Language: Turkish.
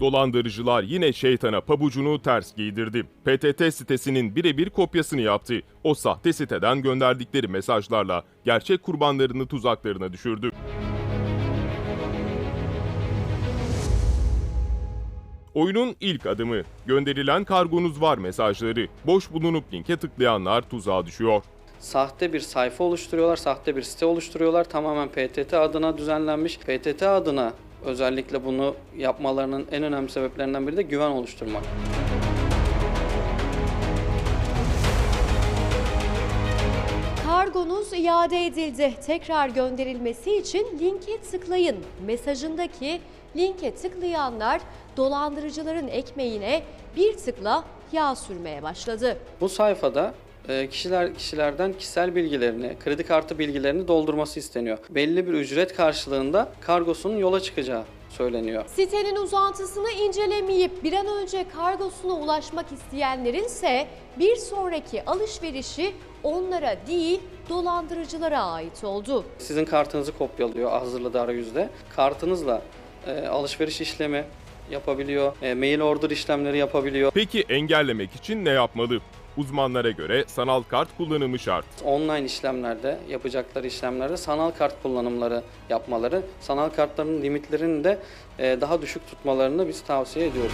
Dolandırıcılar yine şeytana pabucunu ters giydirdi. PTT sitesinin birebir kopyasını yaptı. O sahte siteden gönderdikleri mesajlarla gerçek kurbanlarını tuzaklarına düşürdü. Oyunun ilk adımı gönderilen kargonuz var mesajları. Boş bulunup linke tıklayanlar tuzağa düşüyor. Sahte bir sayfa oluşturuyorlar, sahte bir site oluşturuyorlar. Tamamen PTT adına düzenlenmiş. PTT adına özellikle bunu yapmalarının en önemli sebeplerinden biri de güven oluşturmak. Kargonuz iade edildi. Tekrar gönderilmesi için linke tıklayın. Mesajındaki linke tıklayanlar dolandırıcıların ekmeğine bir tıkla yağ sürmeye başladı. Bu sayfada kişiler kişilerden kişisel bilgilerini, kredi kartı bilgilerini doldurması isteniyor. Belli bir ücret karşılığında kargosunun yola çıkacağı söyleniyor. Sitenin uzantısını incelemeyip bir an önce kargosuna ulaşmak isteyenlerin ise bir sonraki alışverişi onlara değil dolandırıcılara ait oldu. Sizin kartınızı kopyalıyor hazırladığı arayüzde. Kartınızla e, alışveriş işlemi yapabiliyor, e, mail order işlemleri yapabiliyor. Peki engellemek için ne yapmalı? Uzmanlara göre sanal kart kullanımı şart. Online işlemlerde, yapacakları işlemlerde sanal kart kullanımları yapmaları, sanal kartların limitlerini de e, daha düşük tutmalarını biz tavsiye ediyoruz.